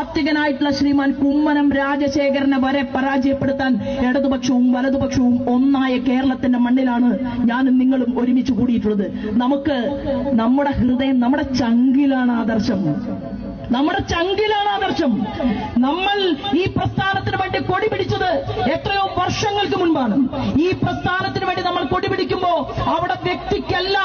സാത്വികനായിട്ടുള്ള ശ്രീമാൻ കുമ്മനം രാജശേഖരനെ വരെ പരാജയപ്പെടുത്താൻ ഇടതുപക്ഷവും വലതുപക്ഷവും ഒന്നായ കേരളത്തിന്റെ മണ്ണിലാണ് ഞാനും നിങ്ങളും ഒരുമിച്ച് കൂടിയിട്ടുള്ളത്. നമുക്ക് നമ്മുടെ ഹൃദയം നമ്മുടെ ചങ്കിലാണ് ആദർശം. നമ്മുടെ ചങ്കിലാണ് ആദർശം. നമ്മൾ ഈ പ്രസ്ഥാനത്തിന് വേണ്ടി കൊടി പിടിച്ചത് എത്രയോ വർഷങ്ങൾക്ക് മുൻപാണ്. ഈ പ്രസ്ഥാനത്തിന് വേണ്ടി നമ്മൾ കൊടി പിടിക്കുമ്പോ അവിടെ വ്യക്തിക്കല്ല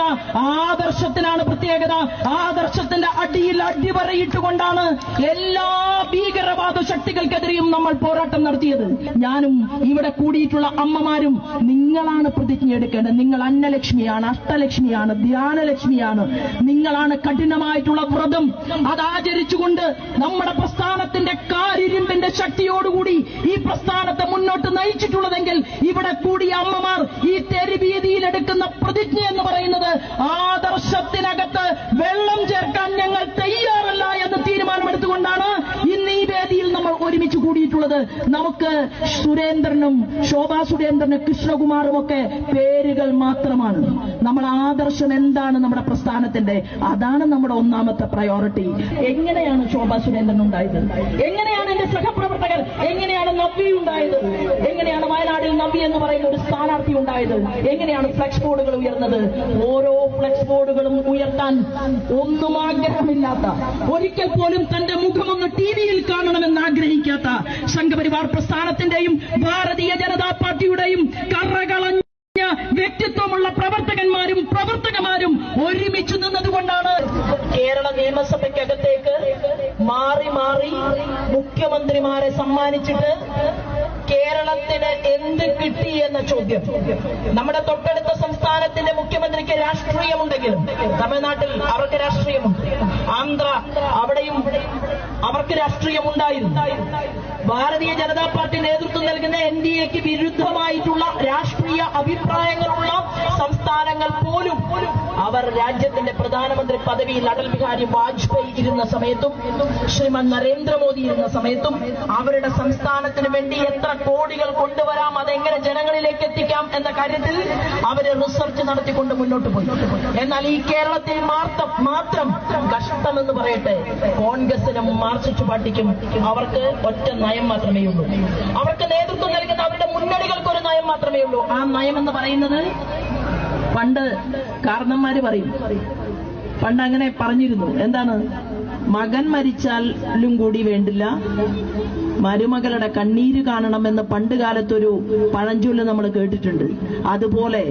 പ്രത്യേകത. ആദർശത്തിനാണ് പ്രത്യേകത. ആദർശത്തിന്റെ അടിയിൽ അടിവരയിട്ടുകൊണ്ടാണ് എല്ലാ ഭീകരവാദ ശക്തികൾക്കെതിരെയും നമ്മൾ പോരാട്ടം നടത്തിയത്. ഞാനും ഇവിടെ കൂടിയിട്ടുള്ള അമ്മമാരും നിങ്ങളാണ് പ്രതിജ്ഞ എടുക്കേണ്ടത്. നിങ്ങൾ അന്നലക്ഷ്മിയാണ് അഷ്ടലക്ഷ്മിയാണ് ധ്യാനലക്ഷ്മിയാണ്. നിങ്ങളാണ് കഠിനമായിട്ടുള്ള വ്രതം. അത് ആചരിച്ചുകൊണ്ട് നമ്മുടെ പ്രസ്ഥാനത്തിന്റെ കാരിരുമ്പിന്റെ ശക്തിയോടുകൂടി ഈ പ്രസ്ഥാനത്തെ മുന്നോട്ട് നയിച്ചിട്ടുള്ളതെങ്കിൽ ഇവിടെ കൂടിയ അമ്മമാർ ഈ തെരുവീതിയിൽ ആദർശത്തിനകത്ത് വെള്ളം ചേർക്കാൻ ഞങ്ങൾ തയ്യാറല്ല എന്ന് തീരുമാനമെടുത്തുകൊണ്ടാണ് ഇന്ന് ഈ വേദിയിൽ നമ്മൾ ഒരുമിച്ച് കൂടിയിട്ടുള്ളത്. നമുക്ക് സുരേന്ദ്രനും ശോഭാ സുരേന്ദ്രനും കൃഷ്ണകുമാറും ഒക്കെ പേരുകൾ മാത്രമാണ്. നമ്മൾ ആദർശം എന്താണ് നമ്മുടെ പ്രസ്ഥാനത്തിന്റെ? അതാണ് നമ്മുടെ ഒന്നാമത്തെ പ്രയോറിറ്റി എങ്ങനെയാണ് ശോഭാ സുരേന്ദ്രൻ ഉണ്ടായത്? എങ്ങനെയാണ് എന്റെ സഹപ്രവർത്തകർ? എങ്ങനെയാണ് നബി ഉണ്ടായത്? എങ്ങനെയാണ് വയനാടിൽ നബി എന്ന് പറയുന്ന ഒരു സ്ഥാനാർത്ഥി ഉണ്ടായത്? എങ്ങനെയാണ് ഫ്ലക്സ് ബോർഡുകൾ ഉയർന്നത്? ഓരോ ഫ്ലെക്സ് ബോർഡുകളും ഉയർത്താൻ ഒന്നും ആഗ്രഹമില്ലാത്ത ഒരിക്കൽ പോലും തന്റെ മുഖമൊന്ന് ടി വിയിൽ കാണണമെന്ന് ആഗ്രഹിക്കാത്ത സംഘപരിവാർ പ്രസ്ഥാനത്തിന്റെയും ഭാരതീയ ജനതാ പാർട്ടിയുടെയും കറകളഞ്ഞ വ്യക്തിത്വമുള്ള പ്രവർത്തകന്മാരും പ്രവർത്തകമാരും ഒരുമിച്ച് നിന്നതുകൊണ്ടാണ് കേരള നിയമസഭയ്ക്കകത്തേക്ക് മാറി മാറി മുഖ്യമന്ത്രിമാരെ സമ്മാനിച്ചിട്ട് കേരളത്തിന് എന്ത് കിട്ടി എന്ന ചോദ്യം? നമ്മുടെ തൊട്ടടുത്ത സംസ്ഥാനത്തിന്റെ മുഖ്യമന്ത്രിക്ക് രാഷ്ട്രീയമുണ്ടെങ്കിലും തമിഴ്നാട്ടിൽ അവർക്ക് രാഷ്ട്രീയമുണ്ട്. ആന്ധ്ര അവിടെയും അവർക്ക് രാഷ്ട്രീയമുണ്ടായിരുന്നു. ഭാരതീയ ജനതാ പാർട്ടി നേതൃത്വം നൽകുന്ന എൻ ഡി എക്ക് വിരുദ്ധമായിട്ടുള്ള രാഷ്ട്രീയ അഭിപ്രായങ്ങളുള്ള സംസ്ഥാനങ്ങൾ പോലും അവർ രാജ്യത്തിന്റെ പ്രധാനമന്ത്രി പദവിയിൽ അടൽ ബിഹാരി വാജ്പേയി ഇരുന്ന സമയത്തും ശ്രീമാൻ നരേന്ദ്രമോദി ഇരുന്ന സമയത്തും അവരുടെ സംസ്ഥാനത്തിന് വേണ്ടി എത്ര കോടികൾ കൊണ്ടുവരാം അതെങ്ങനെ ജനങ്ങളിലേക്ക് എത്തിക്കാം എന്ന കാര്യത്തിൽ അവർ റിസർച്ച് നടത്തിക്കൊണ്ട് മുന്നോട്ട് പോയി. എന്നാൽ ഈ കേരളത്തിൽ മാത്രം മാത്രം കഷ്ടമെന്ന് പറയട്ടെ കോൺഗ്രസിനും മാർക്സിസ്റ്റ് പാർട്ടിക്കും അവർക്ക് ഒറ്റ നയം മാത്രമേ ഉള്ളൂ. അവർക്ക് നേതൃത്വം നൽകുന്ന അവരുടെ മുന്നണികൾക്ക് ഒരു നയം മാത്രമേ ഉള്ളൂ. ആ നയം എന്ന് പറയുന്നത് പണ്ട് കാരണന്മാര് പറയും. പണ്ട് അങ്ങനെ പറഞ്ഞിരുന്നു. എന്താണ്? മകൻ മരിച്ചാലും കൂടി വേണ്ടില്ല. മരുമകളുടെ കണ്ണീര് കാണണമെന്ന് പണ്ട് കാലത്തൊരു പഴഞ്ചൊല്ല് നമ്മൾ കേട്ടിട്ടുണ്ട്. അതുപോലെ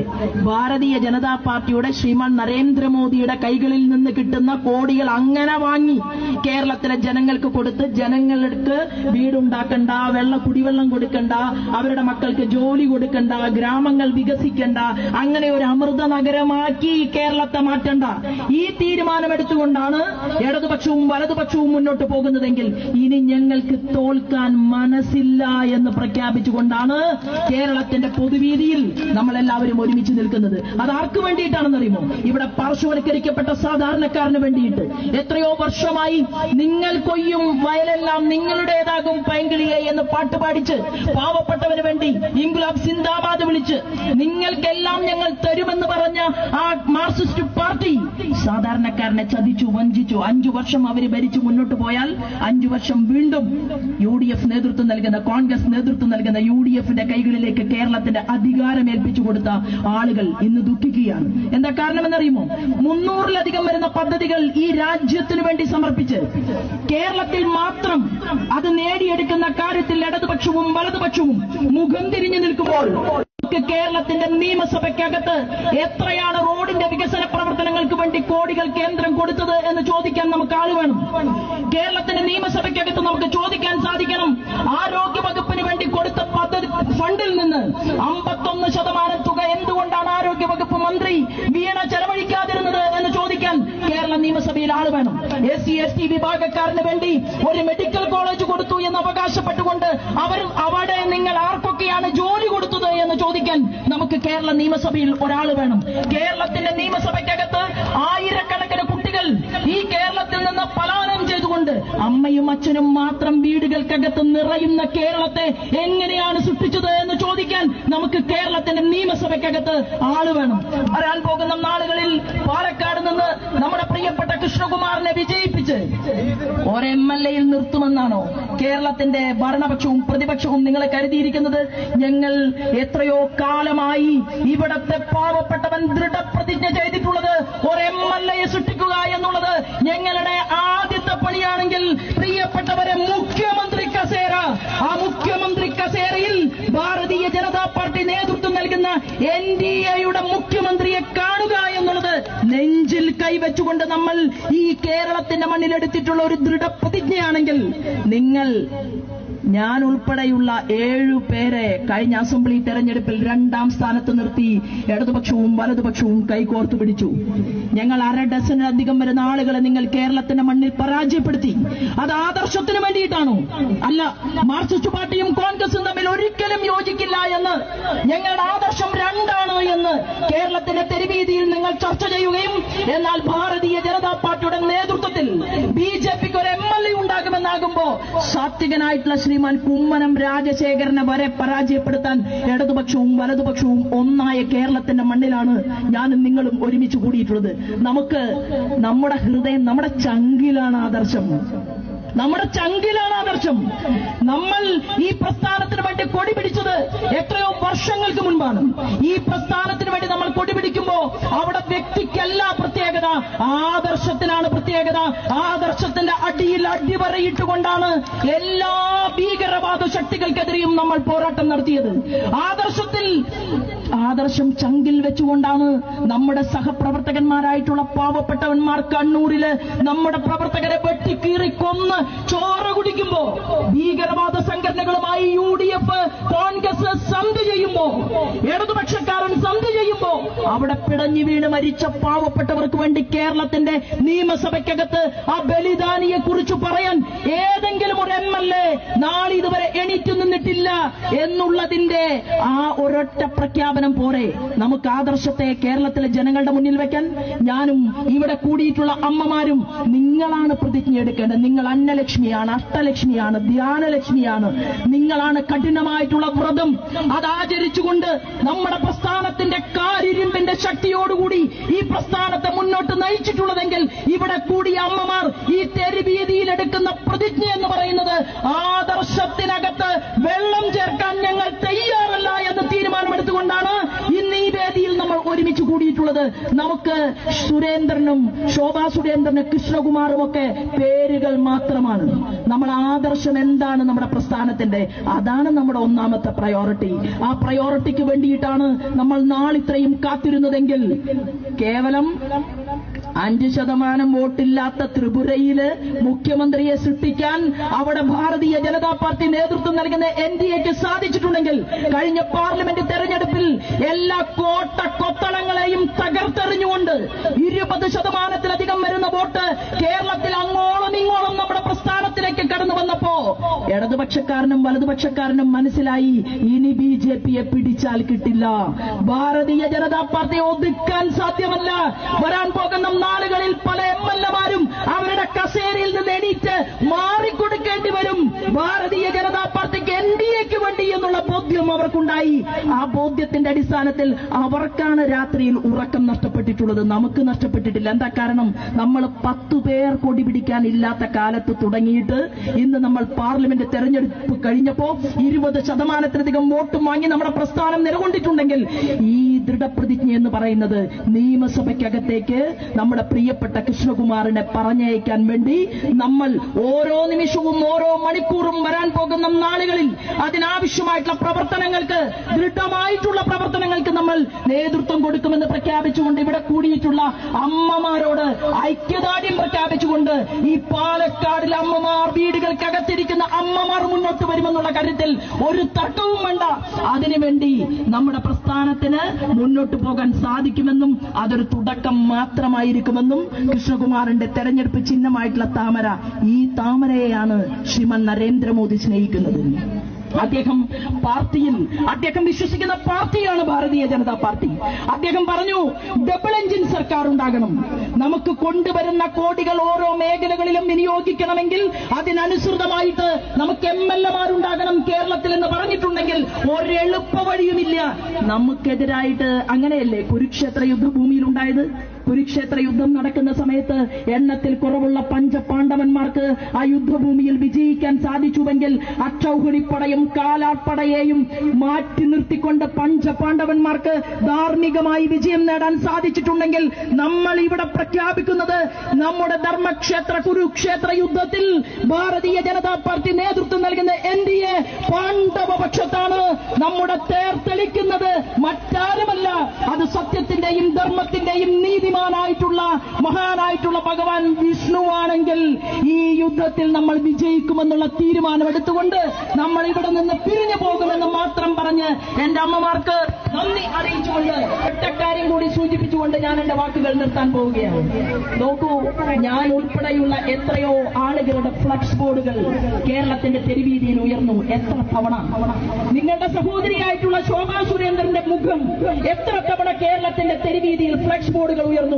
ഭാരതീയ ജനതാ പാർട്ടിയുടെ ശ്രീമാൻ നരേന്ദ്രമോദിയുടെ കൈകളിൽ നിന്ന് കിട്ടുന്ന കോടികൾ അങ്ങനെ വാങ്ങി കേരളത്തിലെ ജനങ്ങൾക്ക് കൊടുത്ത് ജനങ്ങൾക്ക് വീടുണ്ടാക്കണ്ട വെള്ള കുടിവെള്ളം കൊടുക്കണ്ട അവരുടെ മക്കൾക്ക് ജോലി കൊടുക്കണ്ട ഗ്രാമങ്ങൾ വികസിക്കണ്ട അങ്ങനെ ഒരു അമൃത നഗരമാക്കി കേരളത്തെ മാറ്റണ്ട. ഈ തീരുമാനമെടുത്തുകൊണ്ടാണ് ഇടതുപക്ഷവും വലതുപക്ഷവും മുന്നോട്ട് പോകുന്നതെങ്കിൽ ഇനി ഞങ്ങൾക്ക് തോൽക്കാൻ മനസ്സില്ല എന്ന് പ്രഖ്യാപിച്ചുകൊണ്ടാണ് കേരളത്തിന്റെ പൊതുവീതിയിൽ നമ്മളെല്ലാവരും ഒരുമിച്ച് നിൽക്കുന്നത്. അത് ആർക്ക് വേണ്ടിയിട്ടാണെന്ന് അറിയുമോ ഇവിടെ പാർശ്വവൽക്കരിക്കപ്പെട്ട സാധാരണക്കാരന് വേണ്ടിയിട്ട്. എത്രയോ വർഷമായി നിങ്ങൾ കൊയ്യും വയലെല്ലാം നിങ്ങളുടേതാകും പൈങ്കിളിയെ എന്ന് പാട്ട് പാടിച്ച് പാവപ്പെട്ടവന് വേണ്ടി ഇംഗ്ലാബ് സിന്ദാബാദ് വിളിച്ച് നിങ്ങൾക്കെല്ലാം ഞങ്ങൾ തരുമെന്ന് പറഞ്ഞ ആ മാർക്സിസ്റ്റ് പാർട്ടി സാധാരണക്കാരനെ ചതിച്ചു വഞ്ചിച്ചു. അഞ്ചു വർഷം അവർ ഭരിച്ചു മുന്നോട്ട് പോയാൽ അഞ്ചു വർഷം വീണ്ടും യു ഡി എഫ് നേതൃത്വം നൽകുന്ന കോൺഗ്രസ് നേതൃത്വം നൽകുന്ന യു ഡി എഫിന്റെ കൈകളിലേക്ക് കേരളത്തിന്റെ അധികാരം ഏൽപ്പിച്ചു കൊടുത്ത ആളുകൾ ഇന്ന് ദുഃഖിക്കുകയാണ്. എന്താ കാരണമെന്നറിയുമോ? മുന്നൂറിലധികം വരുന്ന പദ്ധതികൾ ഈ രാജ്യത്തിനു വേണ്ടി സമർപ്പിച്ച് കേരളത്തിൽ മാത്രം അത് നേടിയെടുക്കുന്ന കാര്യത്തിൽ ഇടതുപക്ഷവും വലതുപക്ഷവും മുഖം തിരിഞ്ഞു നിൽക്കുമ്പോൾ കേരളത്തിന്റെ നിയമസഭയ്ക്കകത്ത് എത്രയാണ് റോഡിന്റെ വികസന പ്രവർത്തനങ്ങൾക്ക് വേണ്ടി കോടികൾ കേന്ദ്രം കൊടുത്തത് എന്ന് ചോദിക്കാൻ നമുക്ക് ആൾ വേണം. കേരളത്തിന്റെ നിയമസഭയ്ക്കകത്ത് നമുക്ക് ചോദിക്കാൻ സാധിക്കണം ആരോഗ്യ വകുപ്പിന് വേണ്ടി കൊടുത്ത പദ്ധതി ഫണ്ടിൽ നിന്ന് അമ്പത്തൊന്ന് ശതമാനം തുക എന്തുകൊണ്ടാണ് ആരോഗ്യ വകുപ്പ് മന്ത്രി വീണ ചെലവഴിക്കാതിരുന്നത് എന്ന് ചോദിക്കാൻ കേരള നിയമസഭയിൽ ആൾ വേണം എസ് സി എസ് ടി വിഭാഗക്കാരന് വേണ്ടി ഒരു മെഡിക്കൽ കോളേജ് കൊടുത്തു എന്ന് അവകാശപ്പെട്ടുകൊണ്ട് അവർ അവിടെ നിങ്ങൾ ആർക്കൊക്കെയാണ് ജോലി കൊടുത്തത് എന്ന് ചോദിക്കാൻ നമുക്ക് കേരള നിയമസഭയിൽ ഒരാൾ വേണം. കേരളത്തിന്റെ നിയമസഭയ്ക്കകത്ത് അമ്മയും അച്ഛനും മാത്രം വീടുകൾക്കകത്ത് നിറയുന്ന കേരളത്തെ എങ്ങനെയാണ് സൃഷ്ടിച്ചത് എന്ന് ചോദിക്കാൻ നമുക്ക് കേരളത്തിന്റെ നിയമസഭയ്ക്കകത്ത് ആൾ വേണം. വരാൻ പോകുന്ന നാളുകളിൽ പാലക്കാട് നിന്ന് നമ്മുടെ പ്രിയപ്പെട്ട കൃഷ്ണകുമാറിനെ വിജയിപ്പിച്ച് ഒരു എം എൽ എയിൽ നിർത്തുമെന്നാണോ കേരളത്തിന്റെ ഭരണപക്ഷവും പ്രതിപക്ഷവും നിങ്ങളെ കരുതിയിരിക്കുന്നത്? ഞങ്ങൾ എത്രയോ കാലമായി ഇവിടത്തെ പാവപ്പെട്ടവൻ ദൃഢപ്രതിജ്ഞ ചെയ്തിട്ടുള്ളത് ഒരു എം എൽ എയെ സൃഷ്ടിക്കുക എന്നുള്ളത് ഞങ്ങളുടെ ആദ്യത്തെ പണിയാണെങ്കിൽ പ്രിയപ്പെട്ടവരെ മുഖ്യമന്ത്രി കസേര. ആ മുഖ്യമന്ത്രി കസേരയിൽ ഭാരതീയ ജനതാ പാർട്ടി നേതൃത്വം നൽകുന്ന എൻ ഡി എയുടെ മുഖ്യമന്ത്രിയെ കാണുക എന്നുള്ളത് നെഞ്ചിൽ കൈവച്ചുകൊണ്ട് നമ്മൾ ഈ കേരളത്തിന്റെ മണ്ണിലെടുത്തിട്ടുള്ള ഒരു ദൃഢ പ്രതിജ്ഞയാണെങ്കിൽ നിങ്ങൾ ഞാൻ ഉൾപ്പെടെയുള്ള ഏഴു പേരെ കഴിഞ്ഞ അസംബ്ലി തെരഞ്ഞെടുപ്പിൽ രണ്ടാം സ്ഥാനത്ത് നിർത്തി ഇടതുപക്ഷവും വലതുപക്ഷവും കൈകോർത്തു പിടിച്ചു. ഞങ്ങൾ അര ഡസനിലധികം വരുന്ന ആളുകളെ നിങ്ങൾ കേരളത്തിന്റെ മണ്ണിൽ പരാജയപ്പെടുത്തി. അത് ആദർശത്തിന് വേണ്ടിയിട്ടാണോ? അല്ല മാർക്സിസ്റ്റ് പാർട്ടിയും കോൺഗ്രസും തമ്മിൽ ഒരിക്കലും യോജിക്കില്ല എന്ന് ഞങ്ങളുടെ ആദർശം രണ്ടാണ് എന്ന് കേരളത്തിന്റെ തെരുവീതിയിൽ നിങ്ങൾ ചർച്ച ചെയ്യുകയും എന്നാൽ ഭാരതീയ ജനതാ പാർട്ടിയുടെ നേതൃത്വത്തിൽ ബി ജെ പിക്ക് ഒരു എം എൽ എ ഉണ്ടാകുമെന്നാകുമ്പോ സാത്വികനായിട്ടുള്ള ശ്രീമാൻ കുമ്മനം രാജശേഖരനെ വരെ പരാജയപ്പെടുത്താൻ ഇടതുപക്ഷവും വലതുപക്ഷവും ഒന്നായ കേരളത്തിന്റെ മണ്ണിലാണ് ഞാനും നിങ്ങളും ഒരുമിച്ച് കൂടിയിട്ടുള്ളത്. നമുക്ക് നമ്മുടെ ഹൃദയം നമ്മുടെ ചങ്കിലാണ് ആദർശം. നമ്മുടെ ചങ്കിലാണ് ആദർശം. നമ്മൾ ഈ പ്രസ്ഥാനത്തിന് വേണ്ടി കൊടി പിടിച്ചത് എത്രയോ വർഷങ്ങൾക്ക് മുൻപാണ്. ഈ പ്രസ്ഥാനത്തിന് വേണ്ടി നമ്മൾ കൊടി പിടിക്കുമ്പോ അവിടെ വ്യക്തിക്കല്ല പ്രത്യേകത. ആദർശത്തിനാണ് പ്രത്യേകത. ആദർശത്തിന്റെ അടിയിൽ അടിവരയിട്ടുകൊണ്ടാണ് എല്ലാ ഭീകരവാദ ശക്തികൾക്കെതിരെയും നമ്മൾ പോരാട്ടം നടത്തിയത്. ആദർശത്തിൽ ആദർശം ചങ്കിൽ വെച്ചുകൊണ്ടാണ് നമ്മുടെ സഹപ്രവർത്തകന്മാരായിട്ടുള്ള പാവപ്പെട്ടവന്മാർ കണ്ണൂരിൽ നമ്മുടെ പ്രവർത്തകരെ വെട്ടിക്കീറി കൊന്ന് ചോറ് കുടിക്കുമ്പോ ഭീകരവാദ സംഘടനകളുമായി യു ഡി എഫ് കോൺഗ്രസ് സന്ധി ചെയ്യുമ്പോ ഇടതുപക്ഷക്കാരൻ സന്ധി ചെയ്യുമ്പോ അവിടെ പിടഞ്ഞു വീണ് മരിച്ച പാവപ്പെട്ടവർക്ക് വേണ്ടി കേരളത്തിന്റെ നിയമസഭയ്ക്കകത്ത് ആ ബലിദാനിയെ കുറിച്ച് പറയാൻ ഏതെങ്കിലും ഒരു എം എൽ എ നാളെ ഇതുവരെ എണീറ്റ് നിന്നിട്ടില്ല എന്നുള്ളതിന്റെ ആ ഒരൊറ്റ പ്രഖ്യാപനം പോരെ. നമുക്ക് ആദർശത്തെ കേരളത്തിലെ ജനങ്ങളുടെ മുന്നിൽ വെക്കാൻ ഞാനും ഇവിടെ കൂടിയിട്ടുള്ള അമ്മമാരും നിങ്ങളാണ് പ്രതിജ്ഞ എടുക്കേണ്ടത് നിങ്ങൾ അന്നലക്ഷ്മിയാണ് അഷ്ടലക്ഷ്മിയാണ് ധ്യാനലക്ഷ്മിയാണ്. നിങ്ങളാണ് കഠിനമായിട്ടുള്ള വ്രതം. അതാചരിച്ചുകൊണ്ട് നമ്മുടെ പ്രസ്ഥാനത്തിന്റെ കാരിരുമ്പിന്റെ ശക്തിയോടുകൂടി ഈ പ്രസ്ഥാനത്തെ മുന്നോട്ട് നയിച്ചിട്ടുള്ളതെങ്കിൽ ഇവിടെ കൂടിയ അമ്മമാർ ഈ തെരുവീതിയിൽ എടുക്കുന്ന പ്രതിജ്ഞ എന്ന് പറയുന്നത് ആദർശത്തിനകത്ത് വെള്ളം ചേർക്കാൻ ഞങ്ങൾ തയ്യാറല്ല എന്ന് തീരുമാനമെടുത്തുകൊണ്ടാണ് ഇന്ന് ഈ വേദിയിൽ നമ്മൾ ഒരുമിച്ച് കൂടിയിട്ടുള്ളത് നമുക്ക് സുരേന്ദ്രനും ശോഭാ സുരേന്ദ്രനും കൃഷ്ണകുമാറും ഒക്കെ പേരുകൾ മാത്രമാണ്. നമ്മുടെ ആദർശം എന്താണ് നമ്മുടെ പ്രസ്ഥാനത്തിന്റെ? അതാണ് നമ്മുടെ ഒന്നാമത്തെ പ്രയോറിറ്റി ആ പ്രയോറിറ്റിക്ക് വേണ്ടിയിട്ടാണ് നമ്മൾ നാളിത്രയും കാത്തിരുന്നതെങ്കിൽ കേവലം അഞ്ച് ശതമാനം വോട്ടില്ലാത്ത ത്രിപുരയിൽ മുഖ്യമന്ത്രിയെ സൃഷ്ടിക്കാൻ അവിടെ ഭാരതീയ ജനതാ പാർട്ടി നേതൃത്വം നൽകുന്ന എൻ ഡി എക്ക് സാധിച്ചിട്ടുണ്ടെങ്കിൽ കഴിഞ്ഞ പാർലമെന്റ് തെരഞ്ഞെടുപ്പിൽ എല്ലാ കോട്ട ഇടതുപക്ഷക്കാരനും വലതുപക്ഷക്കാരനും മനസ്സിലായി. ഇനി ബി ജെ പിയെ പിടിച്ചാൽ കിട്ടില്ല. ഭാരതീയ ജനതാ പാർട്ടിയെ ഒതുക്കാൻ സാധ്യമല്ല. വരാൻ പോകുന്ന നാളുകളിൽ പല എം എൽ എമാരും അവരുടെ കസേരയിൽ നിന്ന് എണീറ്റ് മാറിക്കൊടുക്കേണ്ടി വരും. ഭാരതീയ ജനതാ പാർട്ടിക്ക് എൻ ഡി എക്ക് വേണ്ടി എന്നുള്ള ബോധ്യം അവർക്കുണ്ടായി. ആ ബോധ്യത്തിന്റെ അടിസ്ഥാനത്തിൽ അവർക്കാണ് രാത്രിയിൽ ഉറക്കം നഷ്ടപ്പെട്ടിട്ടുള്ളത്. നമുക്ക് നഷ്ടപ്പെട്ടിട്ടില്ല. എന്താ കാരണം? നമ്മൾ പത്തു പേർ കൊടി പിടിക്കാൻ ഇല്ലാത്ത കാലത്ത് തുടങ്ങിയിട്ട് ഇന്ന് നമ്മൾ പാർലമെന്റ് തെരഞ്ഞെടുപ്പ് കഴിഞ്ഞപ്പോ ഇരുപത് ശതമാനത്തിലധികം വോട്ടും വാങ്ങി നമ്മുടെ പ്രസ്ഥാനം നിലകൊണ്ടിട്ടുണ്ടെങ്കിൽ ഈ ദൃഢപ്രതിജ്ഞ എന്ന് പറയുന്നത് നിയമസഭയ്ക്കകത്തേക്ക് നമ്മുടെ പ്രിയപ്പെട്ട കൃഷ്ണകുമാറിനെ പറഞ്ഞയക്കാൻ വേണ്ടി നമ്മൾ ഓരോ നിമിഷവും ഓരോ മണിക്കൂറും വരാൻ പോകുന്ന നാളുകളിൽ അതിനാവശ്യമായിട്ടുള്ള പ്രവർത്തനങ്ങൾക്ക് ദൃഢമായിട്ടുള്ള പ്രവർത്തനങ്ങൾക്ക് നമ്മൾ നേതൃത്വം കൊടുക്കുമെന്ന് പ്രഖ്യാപിച്ചുകൊണ്ട് ഇവിടെ കൂടിയിട്ടുള്ള അമ്മമാരോട് ഐക്യദാർഢ്യം പ്രഖ്യാപിച്ചുകൊണ്ട് ഈ പാലക്കാടിലെ അമ്മമാർ വീടുകൾക്കകത്തിരിക്കുന്ന അമ്മമാർ മുന്നോട്ട് വരുമെന്നുള്ള കാര്യത്തിൽ ഒരു തർക്കവും വേണ്ട. അതിനുവേണ്ടി നമ്മുടെ പ്രസ്ഥാനത്തിന് മുന്നോട്ട് പോകാൻ സാധിക്കുമെന്നും അതൊരു തുടക്കം മാത്രമായിരിക്കുമെന്നും കൃഷ്ണകുമാറിന്റെ തെരഞ്ഞെടുപ്പ് ചിഹ്നമായിട്ടുള്ള താമര ഈ താമരയെയാണ് ശ്രീമൻ നരേന്ദ്രമോദി സ്നേഹിക്കുന്നത്. അദ്ദേഹം പാർട്ടിയിൽ അദ്ദേഹം വിശ്വസിക്കുന്ന പാർട്ടിയാണ് ഭാരതീയ ജനതാ പാർട്ടി. അദ്ദേഹം പറഞ്ഞു ഡബിൾ എഞ്ചിൻ സർക്കാർ ഉണ്ടാകണം. നമുക്ക് കൊണ്ടുവരുന്ന കോടികൾ ഓരോ മേഖലകളിലും വിനിയോഗിക്കണമെങ്കിൽ അതിനനുസൃതമായിട്ട് നമുക്ക് എം എൽ എമാരുണ്ടാകണം കേരളത്തിൽ എന്ന് പറഞ്ഞിട്ടുണ്ടെങ്കിൽ ഒരെളുപ്പ വഴിയുമില്ല നമുക്കെതിരായിട്ട് അങ്ങനെയല്ലേ കുരുക്ഷേത്ര യുദ്ധഭൂമിയിൽ ഉണ്ടായത് കുരുക്ഷേത്ര യുദ്ധം നടക്കുന്ന സമയത്ത് എണ്ണത്തിൽ കുറവുള്ള പഞ്ചപാണ്ഡവന്മാർക്ക് ആ യുദ്ധഭൂമിയിൽ വിജയിക്കാൻ സാധിച്ചുവെങ്കിൽ അക്ഷൗഹിണിപ്പടയും കാലാപ്പടയെയും മാറ്റി നിർത്തിക്കൊണ്ട് പഞ്ചപാണ്ഡവന്മാർക്ക് ധാർമ്മികമായി വിജയം നേടാൻ സാധിച്ചിട്ടുണ്ടെങ്കിൽ നമ്മൾ ഇവിടെ പ്രഖ്യാപിക്കുന്നത് നമ്മുടെ ധർമ്മക്ഷേത്ര കുരുക്ഷേത്ര യുദ്ധത്തിൽ ഭാരതീയ ജനതാ പാർട്ടി നേതൃത്വം നൽകുന്ന എൻ ഡി എ പാണ്ഡവപക്ഷത്താണ് നമ്മുടെ തേർത്തെളിക്കുന്നത് മറ്റാരുമല്ല. അത് സത്യത്തിന്റെയും ധർമ്മത്തിന്റെയും നീതിമാനായിട്ടുള്ള മഹാനായിട്ടുള്ള ഭഗവാൻ വിഷ്ണുവാണെങ്കിൽ ഈ യുദ്ധത്തിൽ നമ്മൾ വിജയിക്കുമെന്നുള്ള തീരുമാനമെടുത്തുകൊണ്ട് നമ്മൾ ഇവിടെ നിന്ന് പിരിഞ്ഞു പോകുമെന്ന് മാത്രം പറഞ്ഞ് എന്റെ അമ്മമാർക്ക് നന്ദി അറിയിച്ചുകൊണ്ട് ഒറ്റക്കാര്യം കൂടി സൂചിപ്പിച്ചുകൊണ്ട് ഞാൻ എന്റെ വാക്കുകൾ നിർത്താൻ പോവുകയാണ്. നോക്കൂ ഞാൻ ഉൾപ്പെടെയുള്ള എത്രയോ ആളുകളുടെ ഫ്ലക്സ് ബോർഡുകൾ കേരളത്തിന്റെ തെരുവീതിയിൽ ഉയർന്നു. എത്ര തവണ? നിങ്ങളുടെ സഹോദരിയായിട്ടുള്ള ശോഭാ സുരേന്ദ്രന്റെ മുഖം എത്ര തവണ കേരളത്തിന്റെ തെരുവീതിയിൽ ഫ്ലക്സ് ബോർഡുകൾ ഉയർന്നു.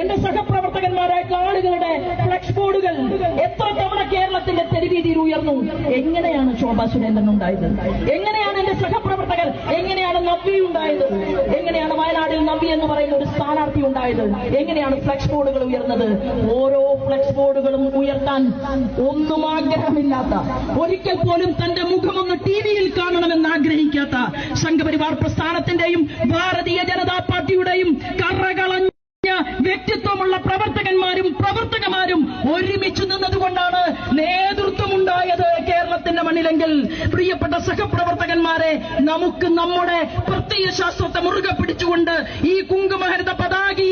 എന്റെ സഹപ്രവർത്തകന്മാരായിട്ടുള്ള ആളുകളുടെ ഫ്ലക്സ് ബോർഡുകൾ എത്ര തവണ കേരളത്തിന്റെ തെരുവീതിയിൽ ഉയർന്നു? എങ്ങനെയാണ് ശോഭാ സുരേന്ദ്രൻ ഉണ്ടായത്? എങ്ങനെയാണ് എന്റെ എങ്ങനെയാണ് നബി ഉണ്ടായത്? എങ്ങനെയാണ് വയനാടിൽ നബി എന്ന് പറയുന്ന ഒരു സ്ഥാനാർത്ഥി ഉണ്ടായത്? എങ്ങനെയാണ് ഫ്ലക്സ് ബോർഡുകൾ ഉയർന്നത്? ഓരോ ഫ്ലക്സ് ബോർഡുകളും ഉയർത്താൻ ഒന്നും ആഗ്രഹമില്ലാത്ത ഒരിക്കൽ പോലും തന്റെ മുഖമൊന്ന് ടി വിയിൽ കാണണമെന്ന് ആഗ്രഹിക്കാത്ത സംഘപരിവാർ പ്രസ്ഥാനത്തിന്റെയും ഭാരതീയ ജനതാ പാർട്ടിയുടെയും കറകളഞ്ഞ വ്യക്തിത്വമുള്ള പ്രവർത്തകന്മാരും പ്രവർത്തകമാരും ഒരുമിച്ച് നിന്നതുകൊണ്ടാണ് നേതൃത്വമുണ്ടായത് കേരളത്തിന്റെ മണ്ണിലെങ്കിൽ. പ്രിയപ്പെട്ട സഹപ്രവർത്തകന്മാരെ നമുക്ക് നമ്മുടെ പ്രത്യയ ശാസ്ത്രത്തെ മുറുകെ പിടിച്ചുകൊണ്ട് ഈ കുങ്കുമഹരിത പതാകയിൽ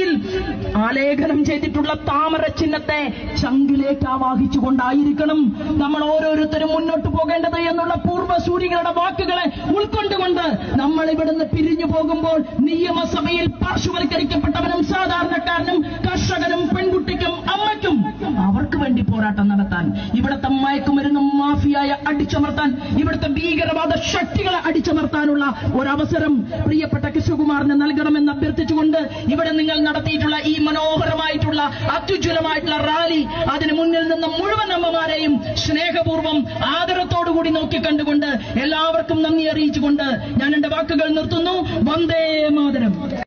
ആലേഖനം ചെയ്തിട്ടുള്ള താമര ചിഹ്നത്തെ ചങ്കിലേക്ക് ആവാഹിച്ചുകൊണ്ടായിരിക്കണം നമ്മൾ ഓരോരുത്തരും മുന്നോട്ട് പോകേണ്ടത് എന്നുള്ള പൂർവസൂരികളുടെ വാക്കുകളെ ഉൾക്കൊണ്ടുകൊണ്ട് നമ്മൾ ഇവിടുന്ന് പിരിഞ്ഞു പോകുമ്പോൾ നിയമസഭയിൽ പാർശ്വവൽക്കരിക്കപ്പെട്ടവനും സാധാരണക്കാരനും കർഷകനും പെൺകുട്ടിക്കും അമ്മയ്ക്കും അവർക്ക് വേണ്ടി പോരാട്ടം നടത്താൻ ഇവിടുത്തെ മയക്കുമരുന്ന് മാഫിയായ അടിച്ചമർത്താൻ ഇവിടുത്തെ ഭീകരവാദ ശക്തികളെ അടിച്ചമർത്താനുള്ള ഒരവസരം പ്രിയപ്പെട്ട കൃഷ്ണകുമാറിന് നൽകണമെന്ന് അഭ്യർത്ഥിച്ചുകൊണ്ട് ഇവിടെ നിങ്ങൾ നടത്തിയിട്ടുള്ള ഈ മനോഹരമായിട്ടുള്ള അത്യുജ്വലമായിട്ടുള്ള റാലി അതിന് മുന്നിൽ നിന്ന് മുഴുവൻ അമ്മമാരെയും സ്നേഹപൂർവം ആദരത്തോടുകൂടി നോക്കിക്കണ്ടുകൊണ്ട് എല്ലാവർക്കും നന്ദി അറിയിച്ചുകൊണ്ട് ഞാൻ എന്റെ വാക്കുകൾ നിർത്തുന്നു. വന്ദേ മാതരം.